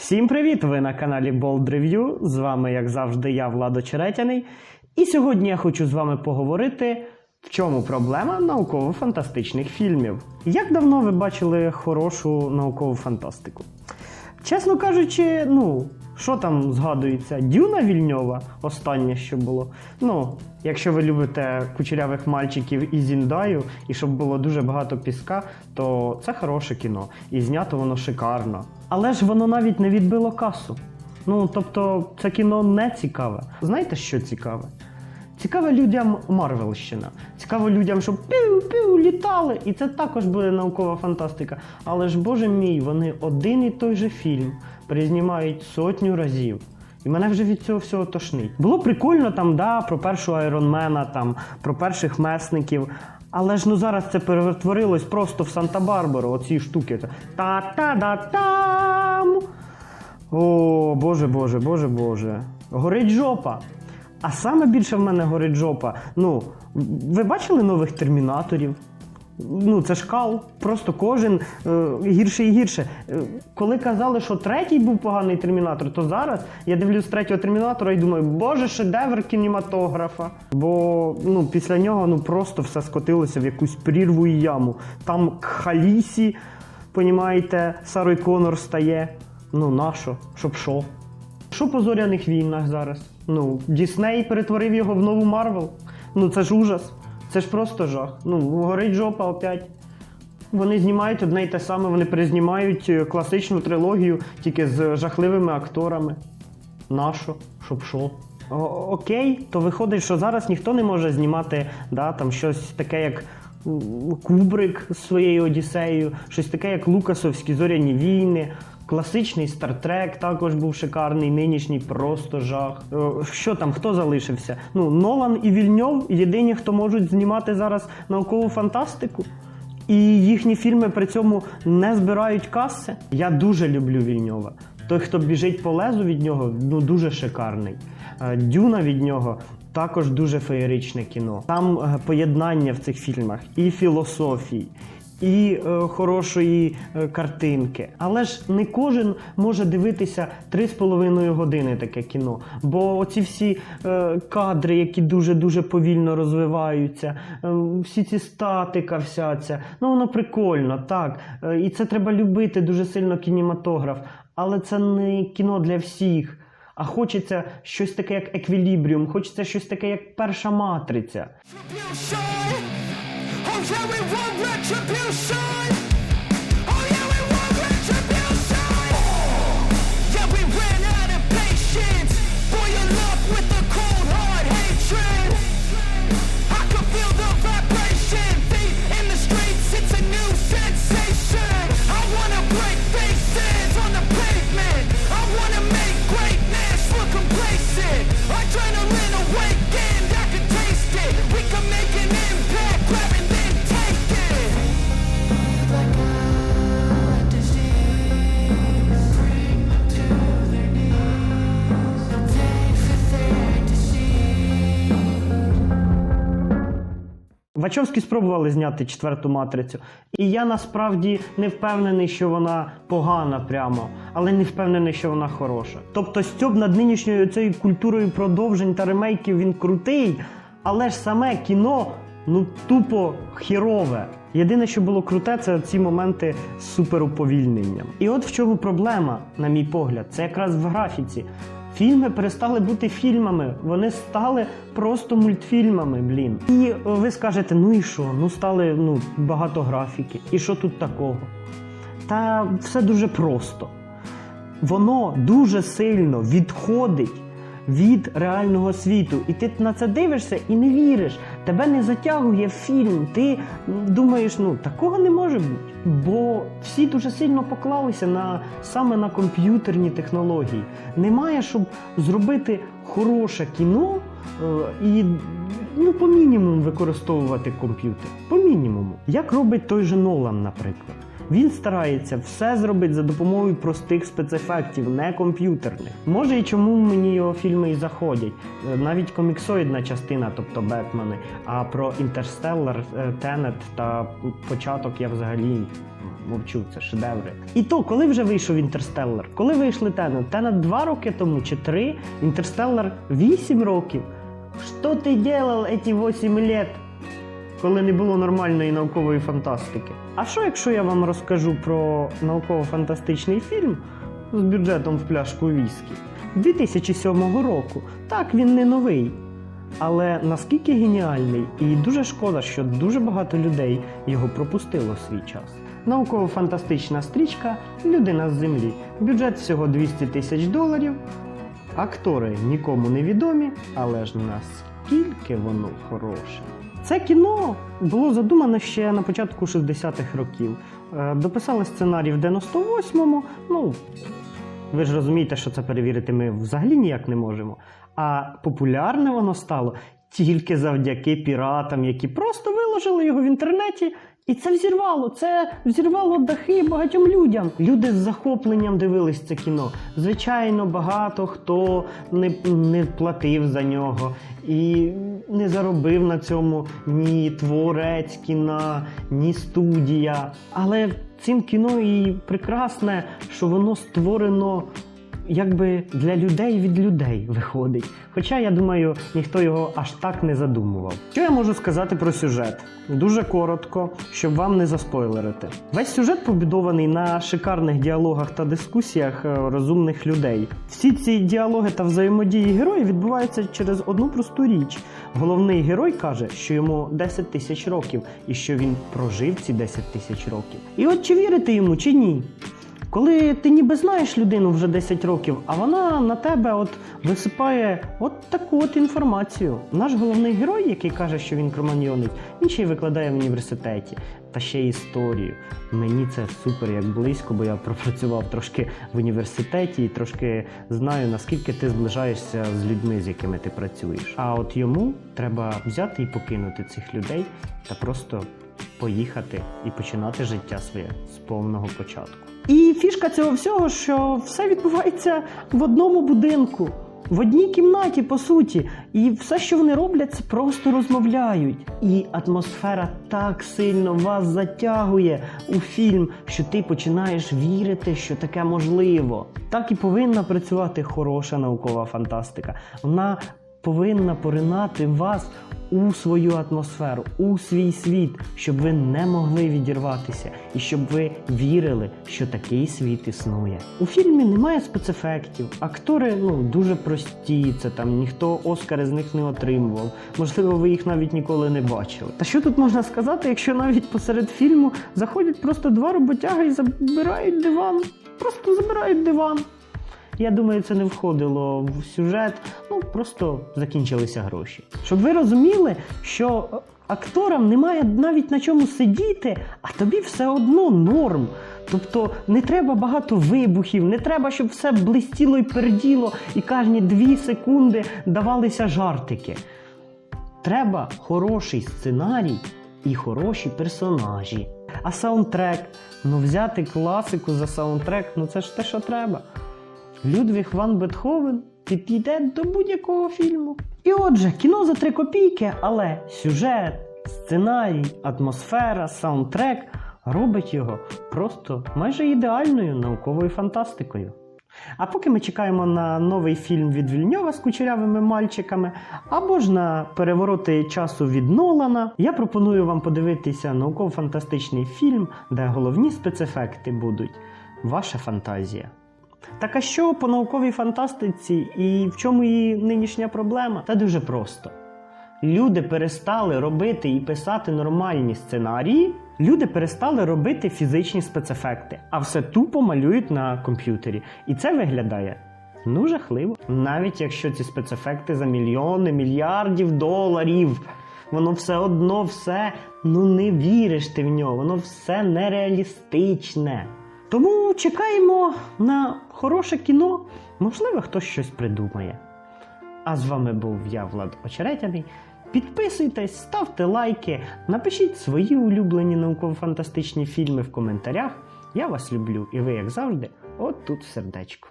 Всім привіт! Ви на каналі Bold Review. З вами, як завжди, я Владо Черетяний. І сьогодні я хочу з вами поговорити, в чому проблема науково-фантастичних фільмів. Як давно ви бачили хорошу наукову фантастику? Чесно кажучи, ну, що там згадується? Дюна Вільньова, останнє, що було. Ну, якщо ви любите кучерявих мальчиків і Зіндаю, і щоб було дуже багато піска, то це хороше кіно. І знято воно шикарно. Але ж воно навіть не відбило касу. Ну, тобто, це кіно не цікаве. Знаєте, що цікаве? Цікаво людям Марвелщина. Цікаво людям, щоб пів-пів літали. І це також буде наукова фантастика. Але ж, боже мій, вони один і той же фільм перезнімають сотню разів. І мене вже від цього всього тошнить. Було прикольно там, да, про першого айронмена, там, про перших месників. Але ж ну зараз це перетворилось просто в Санта-Барбару, оці штуки. Та-та-да-там! О, боже, боже, боже, боже. Горить жопа. А саме більше в мене горить жопа. Ну, ви бачили нових термінаторів? Ну, це шкал. Просто кожен е, гірше і гірше. Е, коли казали, що третій був поганий термінатор, то зараз я дивлюсь третього термінатора і думаю, боже, шедевр кінематографа. Бо ну, після нього ну, просто все скотилося в якусь прірву і яму. Там Халісі, понімаєте, Сарой Конор стає. Ну, нащо? Щоб що? Що по зоряних війнах зараз? Ну, Дісней перетворив його в нову Марвел. Ну це ж ужас. Це ж просто жах. Ну, горить жопа опять. Вони знімають одне й те саме, вони перезнімають е, класичну трилогію тільки з жахливими акторами. Нащо? Щоб що? Окей, то виходить, що зараз ніхто не може знімати да, там щось таке, як Кубрик з своєю Одіссеєю, щось таке, як Лукасовські зоряні війни. Класичний стартрек також був шикарний, нинішній просто жах. Е, Що там, хто залишився? Ну, Нолан і Вільньов єдині, хто можуть знімати зараз наукову фантастику. І їхні фільми при цьому не збирають каси. Я дуже люблю Вільньова. Той, хто біжить по лезу від нього, ну дуже шикарний. Е, Дюна від нього також дуже феєричне кіно. Там е, поєднання в цих фільмах і філософії. І е, хорошої е, картинки. Але ж не кожен може дивитися 3,5 години таке кіно. Бо оці всі е, кадри, які дуже-дуже повільно розвиваються, е, всі ці статика, вся ця, ну воно прикольно, так. Е, і це треба любити дуже сильно кінематограф. Але це не кіно для всіх. А хочеться щось таке, як еквілібріум, хочеться щось таке, як перша матриця. Oh yeah, we want retribution? Вачовські спробували зняти четверту матрицю, і я насправді не впевнений, що вона погана прямо, але не впевнений, що вона хороша. Тобто стьоб над нинішньою цією культурою продовжень та ремейків він крутий, але ж саме кіно ну тупо хірове. Єдине, що було круте, це ці моменти з суперуповільненням. І от в чому проблема, на мій погляд, це якраз в графіці. Фільми перестали бути фільмами, вони стали просто мультфільмами, блін. І е, ви скажете, ну і що? Ну стали ну, багато графіки. І що тут такого? Та все дуже просто. Воно дуже сильно відходить від реального світу. І ти на це дивишся і не віриш. Тебе не затягує фільм. Ти думаєш, ну такого не може бути. Бо всі дуже сильно поклалися на саме на комп'ютерні технології. Немає, щоб зробити хороше кіно е, і ну, по мінімуму використовувати комп'ютер. По мінімуму. Як робить той же Нолан, наприклад. Він старається все зробити за допомогою простих спецефектів, не комп'ютерних. Може і чому мені його фільми і заходять. Е, Навіть коміксоїдна частина, тобто Бетмени. А про Інтерстеллар, е, Тенет та початок я взагалі мовчу, це шедеври. І то, коли вже вийшов Інтерстеллар, коли вийшли Тенет? Тенет 2 роки тому чи 3, Інтерстеллар 8 років. Що ти делал эти 8 лет? Коли не було нормальної наукової фантастики. А що якщо я вам розкажу про науково-фантастичний фільм з бюджетом в пляшку віскі 2007 року? Так, він не новий. Але наскільки геніальний, і дуже шкода, що дуже багато людей його пропустило в свій час. Науково-фантастична стрічка Людина з землі. Бюджет всього 200 тисяч доларів. Актори нікому не відомі, але ж наскільки воно хороше. Це кіно було задумано ще на початку 60-х років. Е, Дописали сценарій в 98-му. Ну, ви ж розумієте, що це перевірити ми взагалі ніяк не можемо. А популярне воно стало тільки завдяки піратам, які просто виложили його в інтернеті. І це взірвало, це взірвало дахи багатьом людям. Люди з захопленням дивились це кіно. Звичайно, багато хто не, не платив за нього і не заробив на цьому ні творець кіна, ні студія. Але цим кіно і прекрасне, що воно створено якби для людей від людей виходить. Хоча я думаю, ніхто його аж так не задумував. Що я можу сказати про сюжет? Дуже коротко, щоб вам не заспойлерити. Весь сюжет побудований на шикарних діалогах та дискусіях е, розумних людей. Всі ці діалоги та взаємодії героїв відбуваються через одну просту річ. Головний герой каже, що йому 10 тисяч років і що він прожив ці 10 тисяч років. І от чи вірити йому, чи ні? Коли ти ніби знаєш людину вже 10 років, а вона на тебе от висипає от таку от інформацію. Наш головний герой, який каже, що він кроманьйонець, він ще й викладає в університеті та ще історію. Мені це супер як близько, бо я пропрацював трошки в університеті і трошки знаю, наскільки ти зближаєшся з людьми, з якими ти працюєш. А от йому треба взяти і покинути цих людей та просто поїхати і починати життя своє з повного початку. І фішка цього всього, що все відбувається в одному будинку, в одній кімнаті, по суті. І все, що вони роблять, це просто розмовляють. І атмосфера так сильно вас затягує у фільм, що ти починаєш вірити, що таке можливо. Так і повинна працювати хороша наукова фантастика. Вона повинна поринати вас у свою атмосферу, у свій світ, щоб ви не могли відірватися і щоб ви вірили, що такий світ існує. У фільмі немає спецефектів, актори ну дуже прості. Це там ніхто Оскари з них не отримував. Можливо, ви їх навіть ніколи не бачили. Та що тут можна сказати, якщо навіть посеред фільму заходять просто два роботяги і забирають диван, просто забирають диван. Я думаю, це не входило в сюжет, ну просто закінчилися гроші. Щоб ви розуміли, що акторам немає навіть на чому сидіти, а тобі все одно норм. Тобто не треба багато вибухів, не треба, щоб все блистіло і перділо, і кожні дві секунди давалися жартики. Треба хороший сценарій і хороші персонажі. А саундтрек, ну взяти класику за саундтрек, ну це ж те, що треба. Людвіг Ван Бетховен підійде до будь-якого фільму. І отже, кіно за три копійки, але сюжет, сценарій, атмосфера, саундтрек робить його просто майже ідеальною науковою фантастикою. А поки ми чекаємо на новий фільм від Вільньова з кучерявими мальчиками, або ж на перевороти часу від Нолана, я пропоную вам подивитися науково-фантастичний фільм, де головні спецефекти будуть ваша фантазія. Так а що по науковій фантастиці і в чому її нинішня проблема? Та дуже просто. Люди перестали робити і писати нормальні сценарії, люди перестали робити фізичні спецефекти, а все тупо малюють на комп'ютері. І це виглядає ну жахливо. Навіть якщо ці спецефекти за мільйони, мільярдів доларів, воно все одно все, ну не віриш ти в нього, воно все нереалістичне. Тому чекаємо на хороше кіно. Можливо, хтось щось придумає. А з вами був я, Влад Очеретяний. Підписуйтесь, ставте лайки, напишіть свої улюблені науково-фантастичні фільми в коментарях. Я вас люблю, і ви, як завжди, от тут в сердечку.